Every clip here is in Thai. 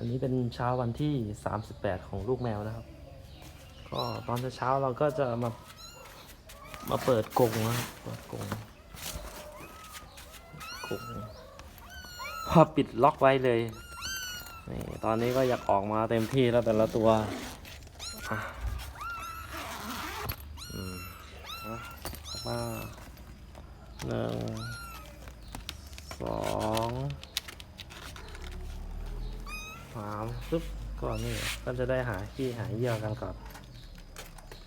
อันนี้เป็นเช้าวันที่ 38 ของลูกแมวนะครับ ก็ตอนเช้าเราก็จะมามาเปิดกรงนะครับเปิดกรงกรงพอปิดล็อกไว้เลยนี่ตอนนี้ก็อยากออกมาเต็มที่แล้วแต่ละตัวอะอืมอะมาหนึ่งสอง สามปึ๊บก่อนนี่ก็จะได้หาขี้หาเหยื่อกันก่อน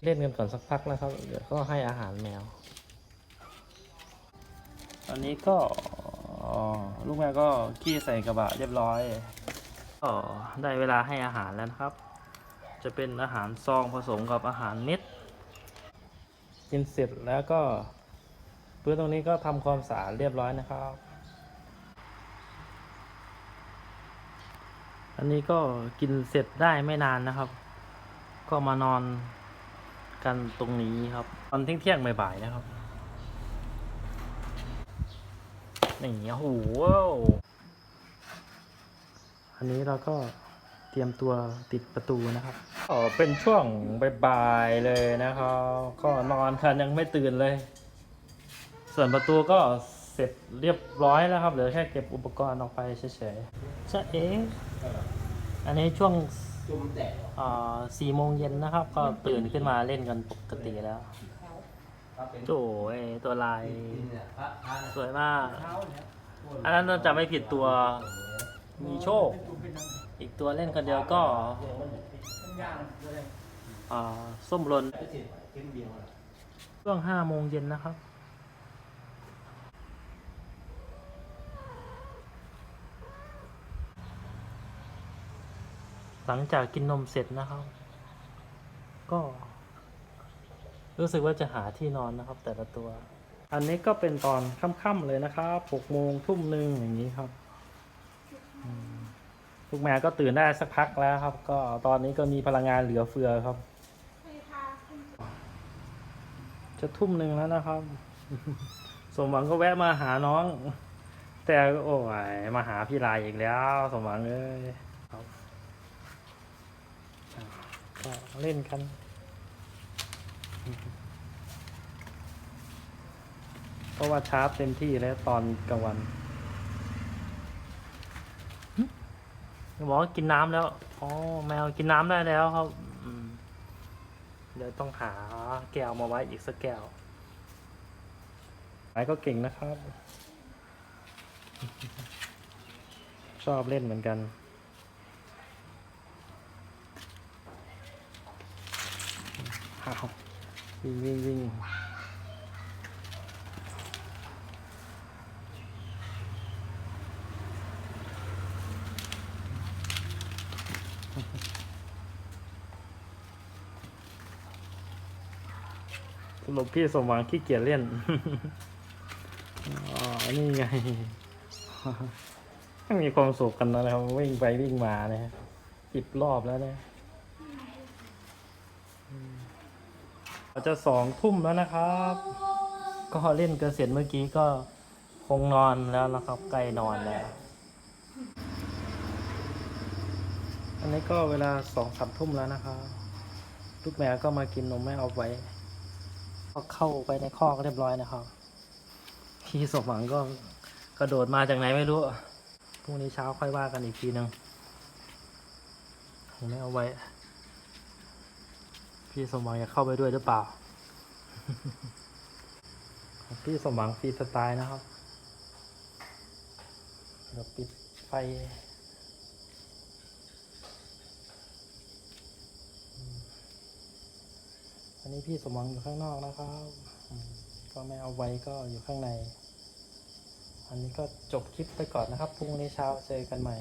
เล่นกันก่อนสักพักนะครับ เดี๋ยวก็ให้อาหารแมว ตอนนี้ก็ลูกแมวก็ขี้ใส่กระบะเรียบร้อยก็ได้เวลาให้อาหารแล้วนะครับ จะเป็นอาหารซองผสมกับอาหารเม็ดกินเสร็จแล้วก็พื้นตรงนี้ก็ทำความสะอาดเรียบร้อยนะครับ อันนี้ก็กินเสร็จได้ไม่นานนะครับ ก็มานอนกันตรงนี้ครับ ตอนเที่ยงเที่ยงๆบ่ายๆนะครับนี่โอ้โหอันนี้เราก็เตรียมตัวติดประตูนะครับอ๋อเป็นช่วงบ่ายๆเลยนะครับ ก็นอนกันยังไม่ตื่นเลย ส่วนประตูก็เสร็จเรียบร้อยแล้วครับเหลือแค่เก็บอุปกรณ์ออกไปเฉยๆจะเอ๋ อันนี้ช่วงจุ่มแตกอ่าสี่โมงเย็นนะครับ ก็ตื่นขึ้นมาเล่นกันปกติแล้วครับเป็นโจ้ยตัวลายเนี่ยพระพระสวยมากเท้าเนี่ยอันนั้นเราจะไม่ผิดตัวมีโชค อีกตัวเล่นคนเดียวก็อ่าส้มหลนไม่ติดเข้มเดียวอะช่วงห้าโมงเย็นนะครับ หลังจากกินนมเสร็จนะครับ ก็ รู้สึกว่าจะหาที่นอนนะครับ แต่ละตัว อันนี้ก็เป็นตอนค่ำๆเลยนะครับหกโมงทุ่มหนึ่งอย่างนี้ครับลูกแมวก็ตื่นได้สักพักแล้วครับ ก็ตอนนี้ก็มีพลังงานเหลือเฟือครับ จะทุ่มหนึ่งแล้วนะครับ สมหวังก็แวะมาหาน้อง แต่โอ้ยมาหาพี่ลายอีกแล้ว สมหวังเอ้ยครับอะก็ เล่นกัน เพราะว่าชาร์จเต็มที่แล้วตอนกลางวันหึหมอกินน้ำแล้ว อ๋อ แมวกินน้ำได้แล้วครับอืมเดี๋ยวต้องหาแก้วมาไว้อีกสักแก้วไม้ก็เก่งนะครับ ชอบเล่นเหมือนกัน อ้าววิ่งวิ่งวิ่งสรุปพี่สมหวังขี้เกียจเล่น อ๋อ นี่ไงมีความสุขกันนะครับวิ่งไปวิ่งมาเนี่ยสิบรอบแล้วเนี่ยอืมเรา จะสองทุ่มแล้วนะครับ ก็เล่นกันเสร็จเมื่อกี้ก็คงนอนแล้วนะครับใกล้นอนแล้ว อันนี้ก็เวลาสองสามทุ่มแล้วนะครับลูกแมวก็มากินนมแม่เอาไว้ก็เข้าไปในคอกเรียบร้อยนะครับ พี่สมหวังก็กระโดดมาจากไหนไม่รู้พรุ่งนี้เช้าค่อยว่ากันอีกทีหนึ่งผมไม่เอาไว้ พี่สมหวังจะเข้าไปด้วยหรือเปล่า พี่สมหวังฟรีสไตล์นะครับเดี๋ยวปิดไฟอันนี้พี่สมหวังอยู่ข้างนอกนะครับก็ไม่เอาไว้ก็อยู่ข้างใน อันนี้ก็จบคลิปไปก่อนนะครับ พรุ่งนี้เช้าเจอกันใหม่